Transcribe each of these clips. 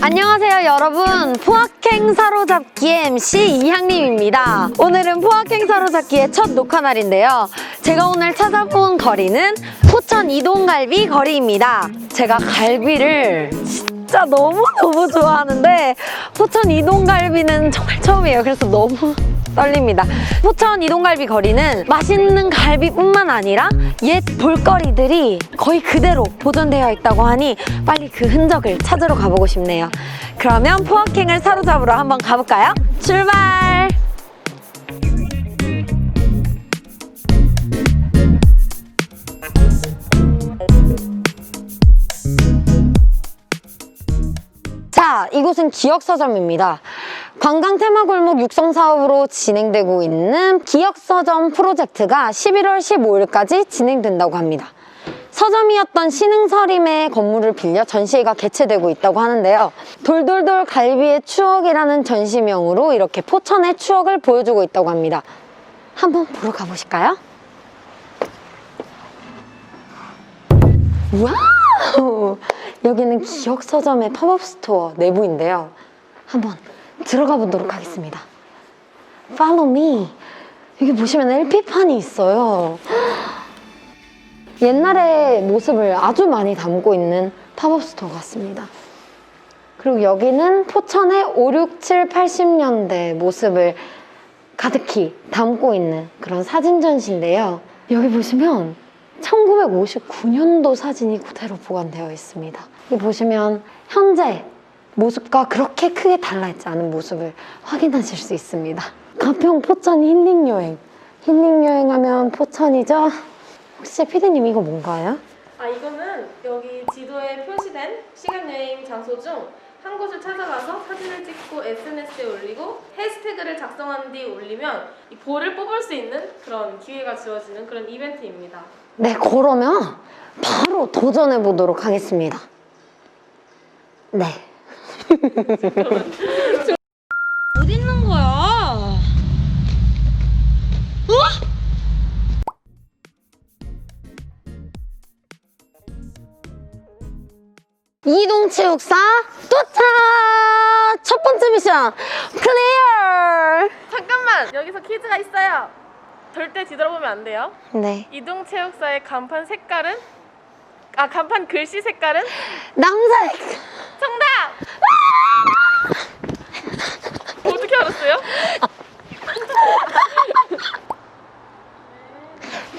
안녕하세요 여러분. 포학행 사로잡기 MC 이향림입니다. 오늘은 포학행 사로잡기의 첫 녹화 날인데요. 제가 오늘 찾아본 거리는 포천 이동갈비 거리입니다. 제가 갈비를 진짜 너무너무 좋아하는데 포천 이동갈비는 정말 처음이에요 그래서 너무 떨립니다 포천 이동갈비 거리는 맛있는 갈비뿐만 아니라 옛 볼거리들이 거의 그대로 보존되어 있다고 하니 빨리 그 흔적을 찾으러 가보고 싶네요 그러면 포학행을 사로잡으러 한번 가볼까요? 출발! 이곳은 기억서점입니다. 관광 테마골목 육성 사업으로 진행되고 있는 기억서점 프로젝트가 11월 15일까지 진행된다고 합니다. 서점이었던 신흥서림의 건물을 빌려 전시회가 개최되고 있다고 하는데요. 돌돌돌 갈비의 추억이라는 전시명으로 이렇게 포천의 추억을 보여주고 있다고 합니다. 한번 보러 가보실까요? 와우! 여기는 기억 서점의 팝업 스토어 내부인데요. 한번 들어가 보도록 하겠습니다. Follow me. 여기 보시면 LP판이 있어요. 옛날의 모습을 아주 많이 담고 있는 팝업 스토어 같습니다. 그리고 여기는 포천의 5, 6, 7, 80년대 모습을 가득히 담고 있는 그런 사진 전시인데요. 여기 보시면 1959년도 사진이 그대로 보관되어 있습니다. 여기 보시면 현재 모습과 그렇게 크게 달라있지 않은 모습을 확인하실 수 있습니다. 가평 포천 힐링 여행. 힐링 여행하면 포천이죠? 혹시 피디님 이거 뭔가요? 아 이거는 여기 지도에 표시된 시간 여행 장소 중 한 곳을 찾아가서 사진을 찍고 SNS에 올리고 해시태그를 작성한 뒤 올리면 이 볼을 뽑을 수 있는 그런 기회가 주어지는 그런 이벤트입니다. 네, 그러면 바로 도전해 보도록 하겠습니다. 네. 이동체육사 도착! 첫 번째 미션 클리어! 잠깐만 여기서 퀴즈가 있어요. 절대 뒤돌아보면 안 돼요. 네. 이동체육사의 간판 색깔은 아 간판 글씨 색깔은 남색! 정답. 어떻게 알았어요?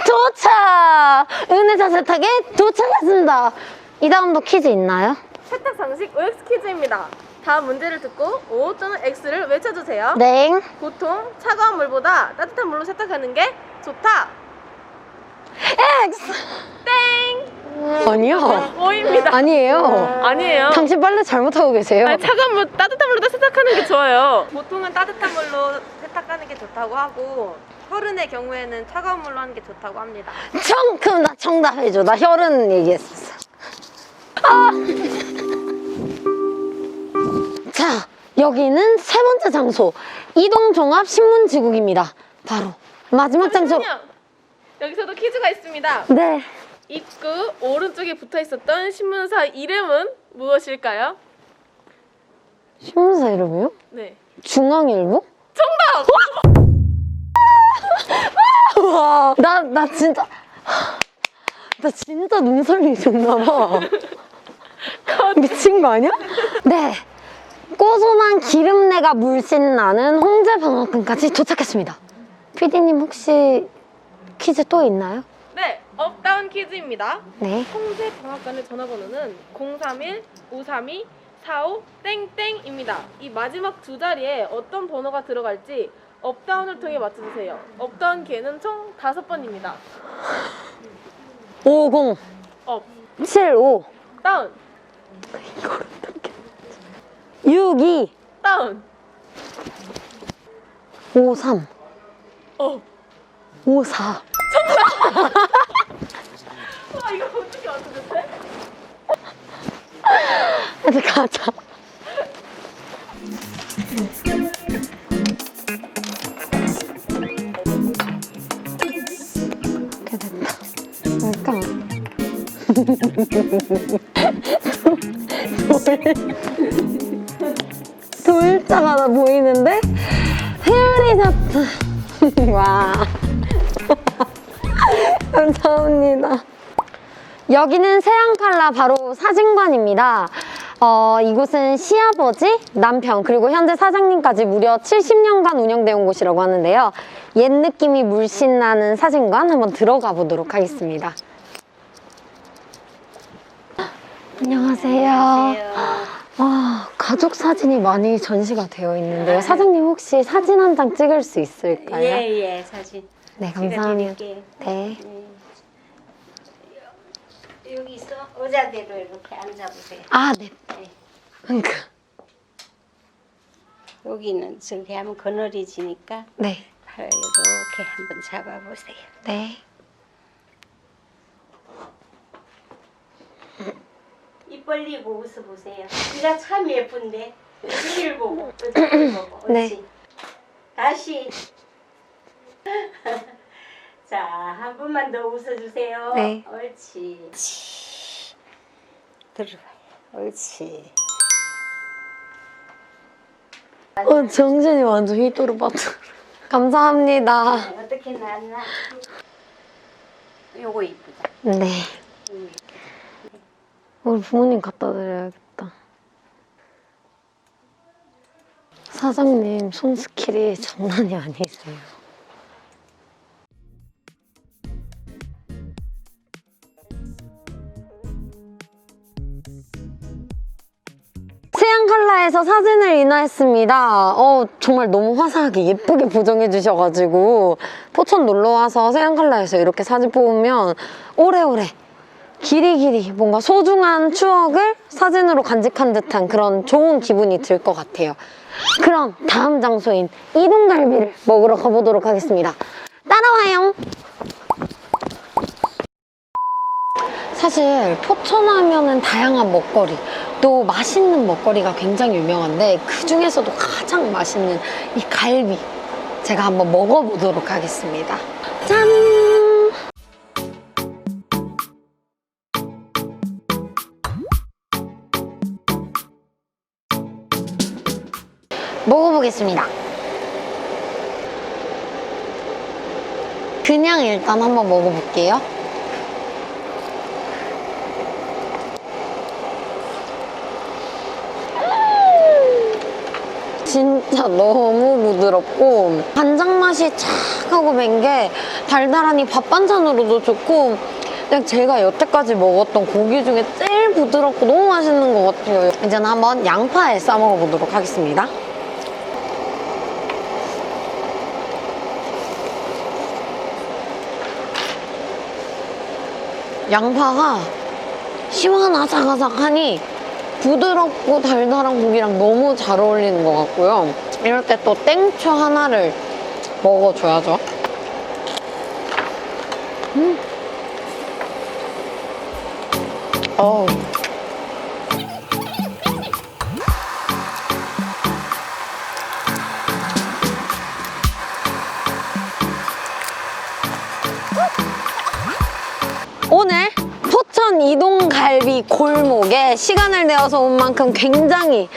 도착! 은혜 자 세탁에 도착했습니다. 이 다음도 퀴즈 있나요? 세탁 상식 OX 퀴즈입니다. 다음 문제를 듣고 O 또는 X를 외쳐주세요. 네. 보통 차가운 물보다 따뜻한 물로 세탁하는 게 좋다. X! 땡! 아니요. O입니다. 아니에요. 아니에요. 당신 빨래 잘못하고 계세요. 아니, 차가운 물, 따뜻한 물로 세탁하는 게 좋아요. 보통은 따뜻한 물로 세탁하는 게 좋다고 하고 혈흔의 경우에는 차가운 물로 하는 게 좋다고 합니다. 정, 그럼 나 정답해줘. 나 혈은 얘기했었어. 아! 자, 여기는 세 번째 장소. 이동종합신문지국입니다. 바로 마지막 장소. 잠시만요. 여기서도 퀴즈가 있습니다. 네. 입구 오른쪽에 붙어 있었던 신문사 이름은 무엇일까요? 신문사 이름이요? 네. 중앙일보? 정답! 와, 나, 나 진짜. 나 진짜 눈썰미 좋나봐. 미친 거 아니야? 네. 고소한 기름내가 물씬 나는 홍제방앗간까지 도착했습니다. 피디님 혹시 퀴즈 또 있나요? 네, 업다운 퀴즈입니다. 네. 홍대 방학관의 전화번호는 031 532 45 땡땡입니다. 이 마지막 두 자리에 어떤 번호가 들어갈지 업다운을 통해 맞춰주세요. 업다운 기회는 총 다섯 번입니다. 50, 업, 75, 다운, 62, 다운, 53, 업. 54. 와 이거 어떻게 맞춰줬대? 이제 가자. 이렇게 됐다. 뭘까? 돌. 돌자가 나 보이는데 자트 와 감사합니다 여기는 세안칼라 바로 사진관입니다 어, 이곳은 시아버지, 남편, 그리고 현재 사장님까지 무려 70년간 운영되어 온 곳이라고 하는데요. 옛 느낌이 물씬 나는 사진관 한번 들어가 보도록 하겠습니다. 안녕하세요. 와, 가족 사진이 많이 전시가 되어 있는데요. 사장님 혹시 사진 한 장 찍을 수 있을까요? 예예 사진 네, 감사합니다. 찍어드릴게요. 네. 네. 여기서 의자대로 이렇게 앉아보세요. 아, 네. 네. 그러니까. 여기는 저렇게 하면 그늘이 지니까 네. 팔 이렇게 한번 잡아보세요. 네. 입 벌리고 웃어보세요. 귀가 참 예쁜데 여기를 보고 저기를 보고 네. 옳지. 다시 자 한 번만 더 웃어주세요. 네. 옳지. 들어봐요. 옳지. 어, 정신이 완전 휘도르바도. 감사합니다. 어떻게 나왔나? 요거 이쁘다. 네. 음. 우리 부모님 갖다 드려야겠다. 사장님 손 스킬이 장난이 아니세요. 세안 칼라에서 사진을 인화했습니다. 어, 정말 너무 화사하게 예쁘게 보정해 주셔가지고 포천 놀러 와서 세안 칼라에서 이렇게 사진 뽑으면 오래오래 길이 길이 뭔가 소중한 추억을 사진으로 간직한 듯한 그런 좋은 기분이 들 것 같아요. 그럼 다음 장소인 이동갈비를 먹으러 가보도록 하겠습니다. 따라와요. 사실 포천하면은 다양한 먹거리 또 맛있는 먹거리가 굉장히 유명한데 그 중에서도 가장 맛있는 이 갈비 제가 한번 먹어보도록 하겠습니다. 짠! 먹어보겠습니다. 그냥 일단 한번 먹어볼게요. 진짜 너무 부드럽고 간장 맛이 착 하고 밴게 달달하니 밥 반찬으로도 좋고 그냥 제가 여태까지 먹었던 고기 중에 제일 부드럽고 너무 맛있는 것 같아요. 이제는 한번 양파에 싸 먹어보도록 하겠습니다. 양파가 시원하자가작하니 부드럽고 달달한 고기랑 너무 잘 어울리는 것 같고요. 이럴 때 또 땡초 하나를 먹어줘야죠. 음. 어우. 골목에 시간을 내어서 온 만큼 굉장히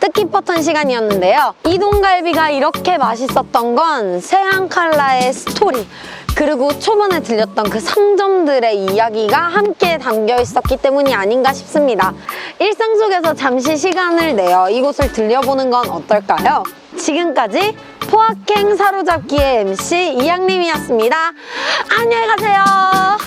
뜻깊었던 시간이었는데요. 이 동갈비가 이렇게 맛있었던 건 세안칼라의 스토리 그리고 초반에 들렸던 그 상점들의 이야기가 함께 담겨 있었기 때문이 아닌가 싶습니다. 일상 속에서 잠시 시간을 내어 이곳을 들려보는 건 어떨까요? 지금까지 포악행 사로잡기의 MC 이양림이었습니다. 안녕히 가세요.